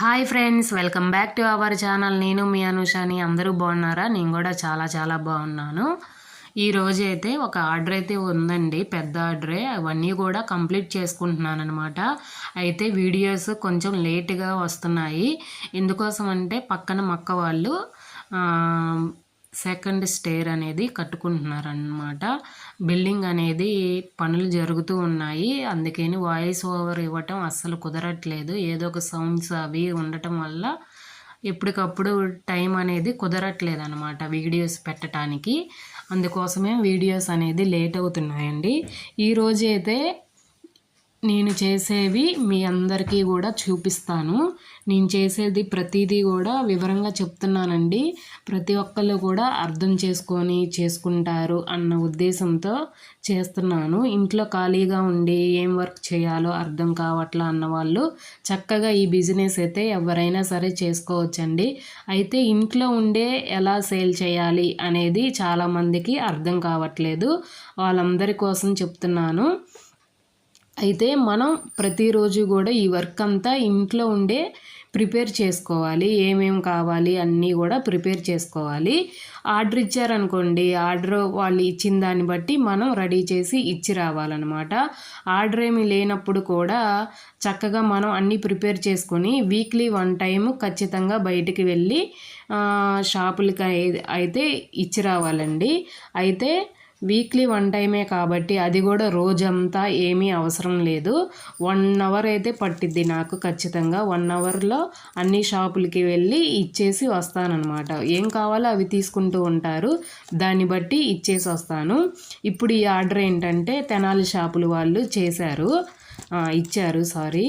Hi friends welcome back to our channel. నేను మీ అనుషాని. అందరూ బాగున్నారా? నేను కూడా చాలా చాలా బాగున్నాను. ఈరోజు అయితే ఒక ఆర్డర్ అయితే ఉందండి. పెద్ద ఆర్డరే. అవన్నీ కూడా కంప్లీట్ చేసుకుంటున్నాను అనమాట అయితే వీడియోస్ కొంచెం లేట్గా వస్తున్నాయి. ఎందుకోసం అంటే పక్కన మక్క వాళ్ళు సెకండ్ స్టేర్ అనేది కట్టుకుంటున్నారనమాట బిల్డింగ్ అనేది పనులు జరుగుతూ ఉన్నాయి. అందుకని వాయిస్ ఓవర్ ఇవ్వటం అస్సలు కుదరట్లేదు. ఏదో ఒక సౌండ్స్ అవి ఉండటం వల్ల ఎప్పటికప్పుడు టైం అనేది కుదరట్లేదు అనమాట వీడియోస్ పెట్టడానికి అందుకోసమే వీడియోస్ అనేది లేట్ అవుతున్నాయండి. ఈరోజు అయితే నేను చేసేవి మీ అందరికీ కూడా చూపిస్తాను. నేను చేసేది ప్రతిదీ కూడా వివరంగా చెప్తున్నానండి. ప్రతి ఒక్కళ్ళు కూడా అర్థం చేసుకొని చేసుకుంటారు అన్న ఉద్దేశంతో చేస్తున్నాను. ఇంట్లో ఖాళీగా ఉండి ఏం వర్క్ చేయాలో అర్థం కావట్లా అన్న వాళ్ళు చక్కగా ఈ బిజినెస్ అయితే ఎవరైనా సరే చేసుకోవచ్చండి. అయితే ఇంట్లో ఉండే ఎలా సేల్ చేయాలి అనేది చాలామందికి అర్థం కావట్లేదు. వాళ్ళందరి కోసం చెప్తున్నాను. అయితే మనం ప్రతిరోజు కూడా ఈ వర్క్ అంతా ఇంట్లో ఉండే ప్రిపేర్ చేసుకోవాలి. ఏమేం కావాలి అన్నీ కూడా ప్రిపేర్ చేసుకోవాలి. ఆర్డర్ ఇచ్చారనుకోండి ఆర్డర్ వాళ్ళు ఇచ్చిన దాన్ని బట్టి మనం రెడీ చేసి ఇచ్చి రావాలన్నమాట. ఆర్డర్ ఏమి లేనప్పుడు కూడా చక్కగా మనం అన్నీ ప్రిపేర్ చేసుకొని వీక్లీ వన్ టైం ఖచ్చితంగా బయటికి వెళ్ళి షాపులకి అయితే ఇచ్చి రావాలండి. అయితే వీక్లీ వన్ టైమే కాబట్టి అది కూడా రోజంతా ఏమీ అవసరం లేదు. వన్ అవర్ అయితే పట్టిద్ది నాకు ఖచ్చితంగా. వన్ అవర్లో అన్ని షాపులకి వెళ్ళి ఇచ్చేసి వస్తానన్నమాట. ఏం కావాలో అవి తీసుకుంటూ ఉంటారు. దాన్ని బట్టి ఇచ్చేసి వస్తాను. ఇప్పుడు ఈ ఆర్డర్ ఏంటంటే తెనాలి షాపులు వాళ్ళు చేశారు. ఇచ్చారు సారీ.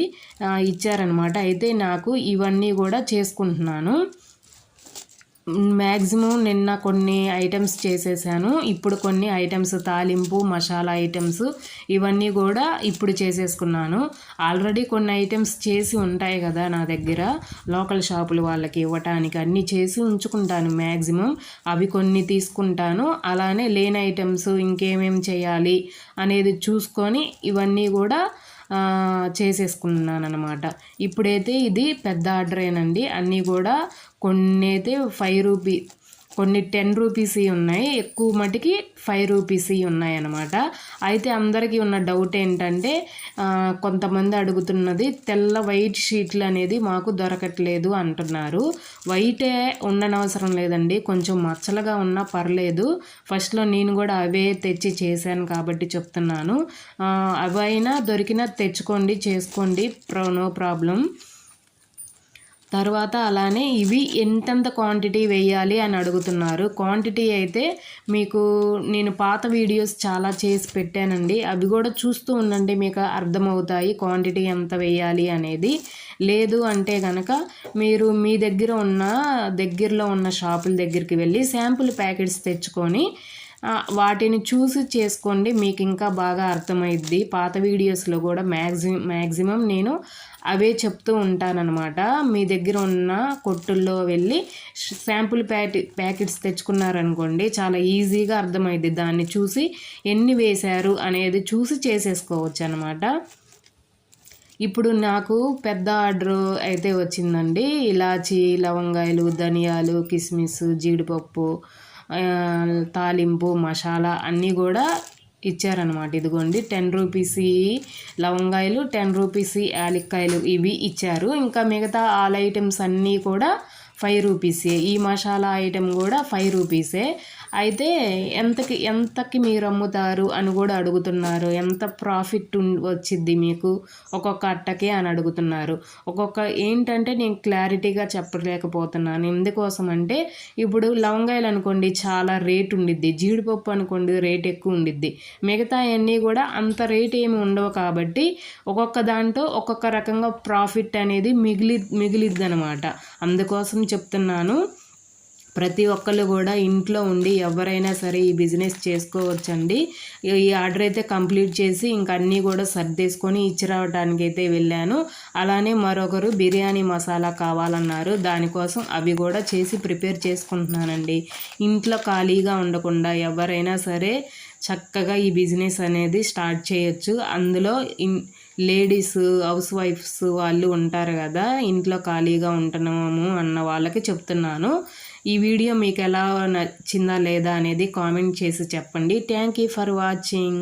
ఇచ్చారనమాట అయితే నాకు ఇవన్నీ కూడా చేసుకుంటున్నాను. మ్యాక్సిమం నిన్న కొన్ని ఐటమ్స్ చేసేసాను. ఇప్పుడు కొన్ని ఐటమ్స్ తాలింపు మసాలా ఐటమ్స్ ఇవన్నీ కూడా ఇప్పుడు చేసేసుకున్నాను. ఆల్రెడీ కొన్ని ఐటమ్స్ చేసి ఉంటాయి కదా నా దగ్గర. లోకల్ షాపుల వాళ్ళకి ఇవ్వటానికి అన్నీ చేసి ఉంచుకుంటాను మ్యాక్సిమం అవి కొన్ని తీసుకుంటాను. అలానే లేని ఐటమ్స్ ఇంకేమేం చేయాలి? అనేది చూసుకొని ఇవన్నీ కూడా చేసేసుకున్నాను అనమాట ఇప్పుడైతే ఇది పెద్ద ఆర్డరేనండి. అన్నీ కూడా కొన్ని అయితే ఫైవ్ రూపీ కొన్ని టెన్ రూపీస్వి ఉన్నాయి. ఎక్కువ మటుకి ఫైవ్ రూపీస్వి ఉన్నాయి అనమాట అయితే అందరికీ ఉన్న డౌట్ ఏంటంటే కొంతమంది అడుగుతున్నది తెల్ల వైట్ షీట్లు అనేది మాకు దొరకట్లేదు అంటున్నారు. వైటే ఉండనవసరం లేదండి. కొంచెం మచ్చలుగా ఉన్నా పర్లేదు. ఫస్ట్లో నేను కూడా అవే తెచ్చి చేశాను కాబట్టి చెప్తున్నాను. అవైనా దొరికినా తెచ్చుకోండి చేసుకోండి. ప్రో నో ప్రాబ్లం. తర్వాత అలానే ఇవి ఎంతెంత క్వాంటిటీ వేయాలి అని అడుగుతున్నారు. క్వాంటిటీ అయితే మీకు నేను పాత వీడియోస్ చాలా చేసి పెట్టానండి. అవి కూడా చూస్తూ ఉండండి మీకు అర్థమవుతాయి క్వాంటిటీ ఎంత వేయాలి అనేది. లేదు అంటే కనుక మీరు మీ దగ్గర ఉన్న దగ్గరలో ఉన్న షాపుల దగ్గరికి వెళ్ళి శాంపుల్ ప్యాకెట్స్ తెచ్చుకొని వాటిని చూసి చేసుకోండి. మీకు ఇంకా బాగా అర్థమైద్ది. పాత వీడియోస్లో కూడా మ్యాక్సి మ్యాక్సిమం నేను అవే చెప్తూ ఉంటానన్నమాట. మీ దగ్గర ఉన్న కొట్టుల్లో వెళ్ళి శాంపుల్ ప్యాకెట్ ప్యాకెట్స్ తెచ్చుకున్నారనుకోండి చాలా ఈజీగా అర్థమైద్ది. దాన్ని చూసి ఎన్ని వేశారు అనేది చూసి చేసేసుకోవచ్చు అనమాట ఇప్పుడు నాకు పెద్ద ఆర్డర్ అయితే వచ్చిందండి. ఇలాచి లవంగాయలు ధనియాలు కిస్మిస్ జీడిపప్పు తాలింపు మసాలా అన్నీ కూడా ఇచ్చారనమాట ఇదిగోండి టెన్ రూపీస్ లవంగాయలు టెన్ రూపీస్ యాలక్కాయలు ఇవి ఇచ్చారు. ఇంకా మిగతా ఆల్ ఐటమ్స్ అన్నీ కూడా ఫైవ్ రూపీసే ఈ మసాలా ఐటెం కూడా ఫైవ్ రూపీసే అయితే ఎంతకి ఎంతకి మీరు అమ్ముతారు అని కూడా అడుగుతున్నారు. ఎంత ప్రాఫిట్ ఉన్- వచ్చిద్ది మీకు? ఒక్కొక్క అట్టకి అని అడుగుతున్నారు. ఒక్కొక్క ఏంటంటే నేను క్లారిటీగా చెప్పలేకపోతున్నాను. ఎందుకోసం అంటే ఇప్పుడు లవంగాయలు అనుకోండి చాలా రేట్ ఉండిద్ది. జీడిపప్పు అనుకోండి రేట్ ఎక్కువ ఉండిద్ది. మిగతా అన్నీ కూడా అంత రేట్ ఏమి ఉండవు కాబట్టి ఒక్కొక్క దాంట్లో ఒక్కొక్క రకంగా ప్రాఫిట్ అనేది మిగిలి మిగిలిద్ది అనమాట అందుకోసం చెప్తున్నాను. ప్రతి ఒక్కళ్ళు కూడా ఇంట్లో ఉండి ఎవరైనా సరే ఈ బిజినెస్ చేసుకోవచ్చండి. ఈ ఆర్డర్ అయితే కంప్లీట్ చేసి ఇంక అన్నీ కూడా సర్దేసుకొని ఇచ్చి రావడానికి అయితే వెళ్ళాను. అలానే మరొకరు బిర్యానీ మసాలా కావాలన్నారు. దానికోసం అవి కూడా చేసి ప్రిపేర్ చేసుకుంటున్నానండి. ఇంట్లో ఖాళీగా ఉండకుండా ఎవరైనా సరే చక్కగా ఈ బిజినెస్ అనేది స్టార్ట్ చేయొచ్చు. అందులో ఇన్ లేడీస్ హౌస్ వైఫ్స్ వాళ్ళు ఉంటారు కదా ఇంట్లో ఖాళీగా ఉంటున్నాము అన్న వాళ్ళకి చెప్తున్నాను. ఈ వీడియో మీకు ఎలా నచ్చిందా లేదా అనేది కామెంట్ చేసి చెప్పండి. Thank you for watching